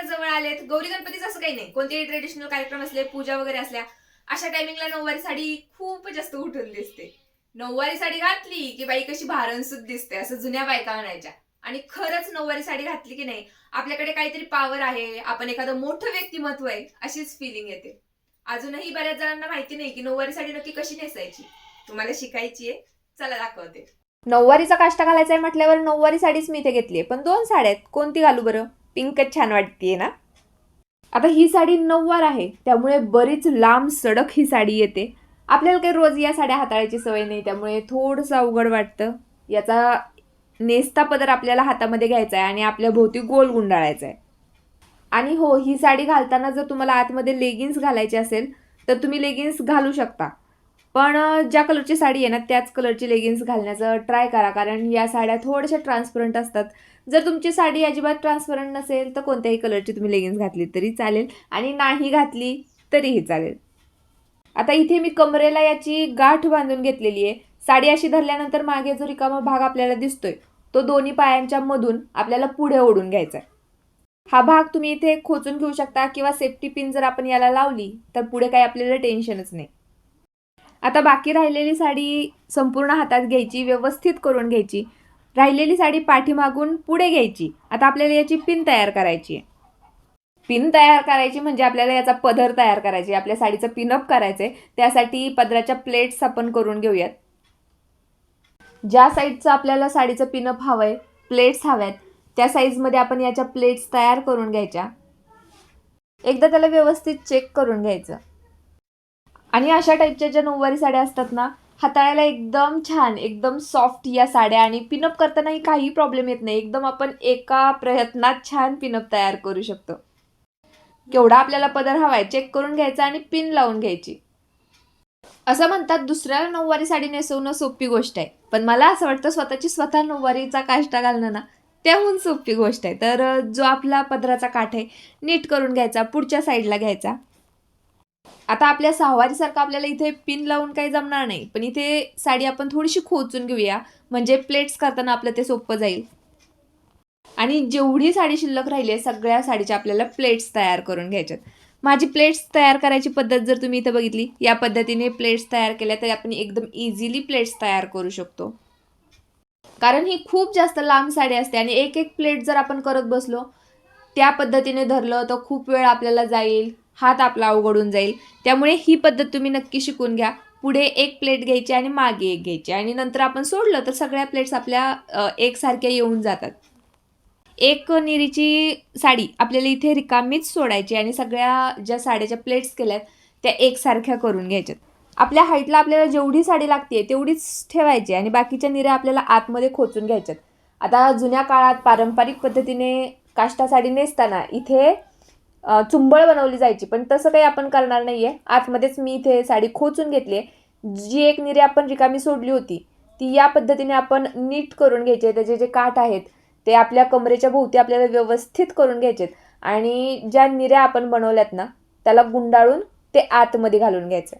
जवळ आले गौरी गणपती असं काही नाही. कोणतेही ट्रेडिशनल कार्यक्रम असले पूजा वगैरे असल्या अशा टायमिंगला नऊवारी साडी खूप जास्त उठून दिसते. नऊवारी साडी घातली की बाई कशी भारनसूद दिसते असं जुन्या बायका म्हणायच्या आणि खरंच नऊवारी साडी घातली की नाही आपल्याकडे काहीतरी पावर आहे आपण एखादं मोठं व्यक्तिमत्व आहे अशीच फिलिंग येते. अजूनही बऱ्याच जणांना माहिती नाही की नऊवारी साडी नक्की कशी नेसायची. तुम्हाला शिकायची आहे. चला दाखवते. नऊवारीचा काष्टा घालायचा आहे म्हटल्यावर नऊवारी साडीच मी इथे घेतली पण दोन साड्या आहेत. कोणती घालू बरं? पिंकच छान वाटते ना? आता ही साडी नऊवार आहे त्यामुळे बरीच लांब सडक ही साडी येते. आपल्याला काही रोज या साड्या हाताळायची सवय नाही त्यामुळे थोडंसं अवघड वाटतं. याचा नेस्ता पदर आपल्याला हातामध्ये घ्यायचा आहे आणि आपल्या भोवती गोल गुंडाळायचा आहे आणि हो ही साडी घालताना जर तुम्हाला आतमध्ये लेगिन्स घालायचे असेल तर तुम्ही लेगिन्स घालू शकता. पण ज्या कलरची साडी आहे ना त्याच कलरची लेगिन्स घालण्याचं ट्राय करा. कारण या साड्या थोड्याशा ट्रान्सपरंट असतात. जर तुमची साडी अजिबात ट्रान्सपरंट नसेल तर कोणत्याही कलरची तुम्ही लेगिन्स घातली तरी चालेल. आणि नाही घातली तरीही चालेल. आता इथे मी कमरेला याची गाठ बांधून घेतलेली आहे. साडी अशी धरल्यानंतर मागे जो रिकामा भाग आपल्याला दिसतोय तो दोन्ही पायांच्या मधून आपल्याला पुढे ओढून घ्यायचा आहे. हा भाग तुम्ही इथे खोचून घेऊ शकता किंवा सेफ्टी पिन जर आपण याला लावली तर पुढे काही आपल्याला टेन्शनच नाही. आता बाकी राहिलेली साडी संपूर्ण हातात घ्यायची व्यवस्थित करून घ्यायची. राहिलेली साडी पाठीमागून पुढे घ्यायची. आता आपल्याला याची पिन तयार करायची आहे. पिन तयार करायची म्हणजे आपल्याला याचा पदर तयार करायची आपल्या साडीचं पिनअप करायचं आहे त्यासाठी पदराच्या प्लेट्स आपण करून घेऊयात. ज्या साईडचं आपल्याला साडीचं पिनअप हवं आहे प्लेट्स हव्यात त्या साईजमध्ये आपण याच्या प्लेट्स तयार करून घ्यायच्या. एकदा त्याला व्यवस्थित चेक करून घ्यायचं. आणि अशा टाईपच्या ज्या नऊवारी साड्या असतात ना हाताळायला एकदम छान एकदम सॉफ्ट या साड्या आणि पिनअप करतानाही काही प्रॉब्लेम येत नाही. एकदम आपण एका प्रयत्नात छान पिनअप तयार करू शकतो. केवढा आपल्याला पदर हवाय चेक करून घ्यायचा आणि पिन लावून घ्यायची. असं म्हणतात दुसऱ्याला नऊवारी साडी नेसवणं सोपी गोष्ट आहे. पण मला असं वाटतं स्वतःची स्वतः नऊवारीचा काष्टा घालणं ना त्याहून सोपी गोष्ट आहे. तर जो आपला पदराचा काठ आहे नीट करून घ्यायचा पुढच्या साईडला घ्यायचा. आता आपल्या सहावारीसारखं आपल्याला इथे पिन लावून काही जमणार नाही. पण इथे साडी आपण थोडीशी खोचून घेऊया. म्हणजे प्लेट्स करताना आपलं ते सोपं जाईल. आणि जेवढी साडी शिल्लक राहिली आहे सगळ्या साडीच्या आपल्याला प्लेट्स तयार करून घ्यायच्यात. माझी प्लेट्स तयार करायची पद्धत जर तुम्ही इथं बघितली या पद्धतीने प्लेट्स तयार केल्या तरी आपण एकदम इझिली प्लेट्स तयार करू शकतो. कारण ही खूप जास्त लांब साडी असते आणि एक एक प्लेट जर आपण करत बसलो त्या पद्धतीने धरलं तर खूप वेळ आपल्याला जाईल. हात आपला अवघडून जाईल. त्यामुळे ही पद्धत तुम्ही नक्की शिकून घ्या. पुढे एक प्लेट घ्यायची आणि मागे एक घ्यायची. आणि नंतर आपण सोडलं तर सगळ्या प्लेट्स आपल्या एकसारख्या येऊन जातात. एक निरीची साडी आपल्याला इथे रिकामीच सोडायची आणि सगळ्या ज्या साड्याच्या प्लेट्स केल्यात त्या एकसारख्या करून घ्यायच्यात. आपल्या हाईटला आपल्याला जेवढी साडी लागते तेवढीच ठेवायची आणि बाकीच्या निऱ्या आपल्याला आतमध्ये खोचून घ्यायच्यात. आता जुन्या काळात पारंपरिक पद्धतीने काष्टा साडी नेसताना इथे चुंबळ बनवली जायची पण तसं काही आपण करणार नाही आहे आतमध्येच मी इथे साडी खोचून घेतली आहे जी एक निरी आपण रिकामी सोडली होती ती या पद्धतीने आपण नीट करून घ्यायची आहे. त्याचे जे काठ आहेत ते आपल्या कमरेच्या भोवती आपल्याला व्यवस्थित करून घ्यायचेत. आणि ज्या निऱ्या आपण बनवल्यात ना त्याला गुंडाळून ते आतमध्ये घालून घ्यायचं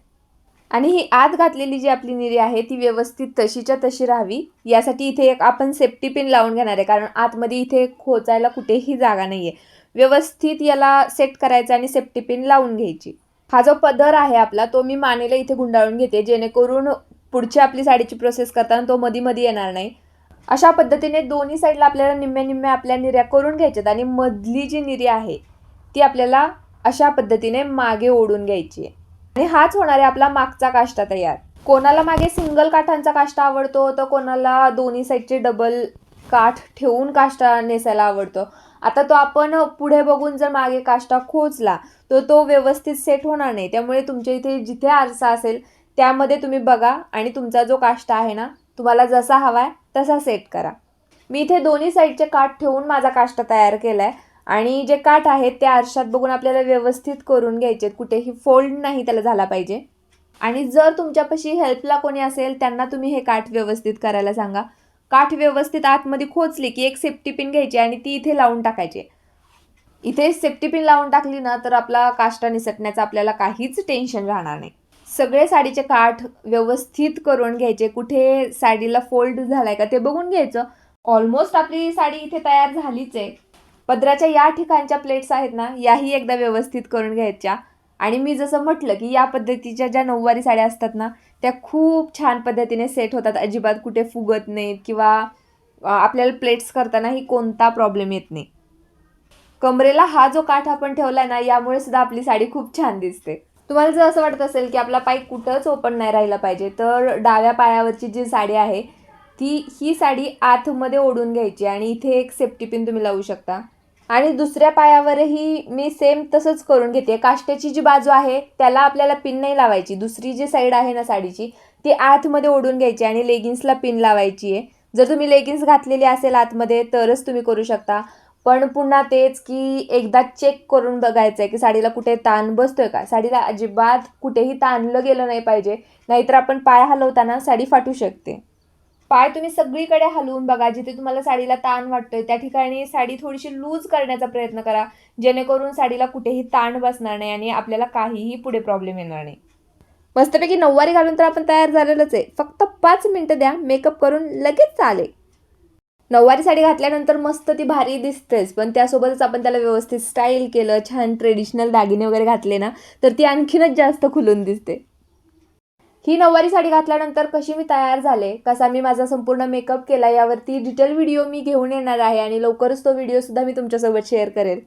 आणि ही आत घातलेली जी आपली निरी आहे ती व्यवस्थित तशीच्या तशी राहावी. यासाठी इथे एक आपण सेफ्टी पिन लावून घेणार आहे कारण आतमध्ये इथे खोचायला कुठेही जागा नाही आहे व्यवस्थित याला सेट करायचं आणि सेफ्टी पिन लावून घ्यायची. हा जो पदर आहे आपला तो मी मानेला इथे गुंडाळून घेते जेणेकरून पुढची आपली साडीची प्रोसेस करताना तो मधी मधी येणार नाही. अशा पद्धतीने दोन्ही साईडला आपल्याला निम्म्या निम्म्या आपल्या निर्या करून घ्यायच्यात आणि मधली जी निर्या आहे ती आपल्याला अशा पद्धतीने मागे ओढून घ्यायची आहे. आणि हाच होणार आहे आपला मागचा काष्टा तयार. कोणाला मागे सिंगल काठांचा काष्टा आवडतो तर कोणाला दोन्ही साईडचे डबल काठ ठेवून काष्टा नेसायला आवडतो. आता तो आपण पुढे बघून जर मागे काष्टा खोचला तर तो व्यवस्थित सेट होणार नाही. त्यामुळे तुमच्या इथे जिथे आरसा असेल त्यामध्ये तुम्ही बघा आणि तुमचा जो काष्टा आहे ना तुम्हाला जसा हवा आहे तसा सेट करा. मी इथे दोन्ही साईडचे काठ ठेवून माझा काष्टा तयार केला आहे आणि जे काठ आहेत ते आरशात बघून आपल्याला व्यवस्थित करून घ्यायचे कुठेही फोल्ड नाही त्याला झाला पाहिजे. आणि जर तुमच्यापाशी हेल्पला कोणी असेल त्यांना तुम्ही हे काठ व्यवस्थित करायला सांगा. काठ व्यवस्थित आतमध्ये खोचली की एक सेफ्टी पिन घ्यायची आणि ती इथे लावून टाकायची. इथे सेफ्टी पिन लावून टाकली ना तर आपला काष्टा निसटण्याचं आपल्याला काहीच टेन्शन राहणार नाही. सगळे साडीचे काठ व्यवस्थित करून घ्यायचे. कुठे साडीला फोल्ड झालाय का ते बघून घ्यायचं. ऑलमोस्ट आपली साडी इथे तयार झालीच आहे. पदराच्या या ठिकाणच्या प्लेट्स आहेत ना याही एकदा व्यवस्थित करून घ्यायच्या. आणि मी जसं म्हटलं की या पद्धतीच्या ज्या नऊवारी साड्या असतात ना त्या खूप छान पद्धतीने सेट होतात. अजिबात कुठे फुगत नाहीत किंवा आपल्याला प्लेट्स करतानाही कोणता प्रॉब्लेम येत नाही. कमरेला हा जो काठ आपण ठेवला ना यामुळे सुद्धा आपली साडी खूप छान दिसते. तुम्हाला जर असं वाटत असेल की आपला पाय कुठंच ओपन नाही राहिला पाहिजे तर डाव्या पायावरची जी साडी आहे ती ही साडी आतमध्ये ओढून घ्यायची आणि इथे एक सेफ्टी पिन तुम्ही लावू शकता. आणि दुसऱ्या पायावरही मी सेम तसंच करून घेते. काष्ट्याची जी बाजू आहे त्याला आपल्याला पिन नाही लावायची. दुसरी जी साईड आहे ना साडीची ती आतमध्ये ओढून घ्यायची आणि लेगिन्सला पिन लावायची आहे. जर तुम्ही लेगिन्स घातलेली असेल आतमध्ये तरच तुम्ही करू शकता. पण पुन्हा तेच की एकदा चेक करून बघायचं आहे की साडीला कुठे ताण बसतोय का? साडीला अजिबात कुठेही ताणलं गेलं नाही पाहिजे. नाहीतर आपण पाय हलवताना साडी फाटू शकते. पाय तुम्ही सगळीकडे हलवून बघा जिथे तुम्हाला साडीला ताण वाटतोय त्या ठिकाणी साडी थोडीशी लूज करण्याचा प्रयत्न करा जेणेकरून साडीला कुठेही ताण बसणार नाही आणि आपल्याला काहीही पुढे प्रॉब्लेम येणार नाही. मस्तपैकी नऊवारी घालून तर आपण तयार झालेलंच आहे. फक्त पाच मिनटं द्या मेकअप करून लगेच चालेल. नऊवारी साडी घातल्यानंतर मस्त ती भारी दिसतेच पण त्यासोबतच आपण त्याला व्यवस्थित स्टाईल केलं छान ट्रेडिशनल दागिने वगैरे घातले ना तर ती आणखीनच जास्त खुलून दिसते. ही नऊवारी साडी घातल्यानंतर कशी मी तयार झाले कसा मी माझा संपूर्ण मेकअप केला यावरती डिटेल व्हिडिओ मी घेऊन येणार आहे आणि लवकरच तो व्हिडिओसुद्धा मी तुमच्यासोबत शेअर करेल.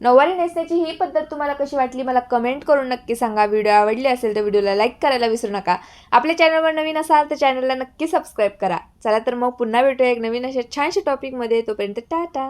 नऊवारी नेसण्याची ही पद्धत तुम्हाला कशी वाटली मला कमेंट करून नक्की सांगा. व्हिडिओ आवडली असेल तर व्हिडिओला लाईक करायला विसरू नका. आपल्या चॅनलवर नवीन असाल तर चॅनलला नक्की सबस्क्राईब करा. चला तर मग पुन्हा भेटूया एक नवीन अशा छानशा टॉपिकमध्ये तोपर्यंत टाटा!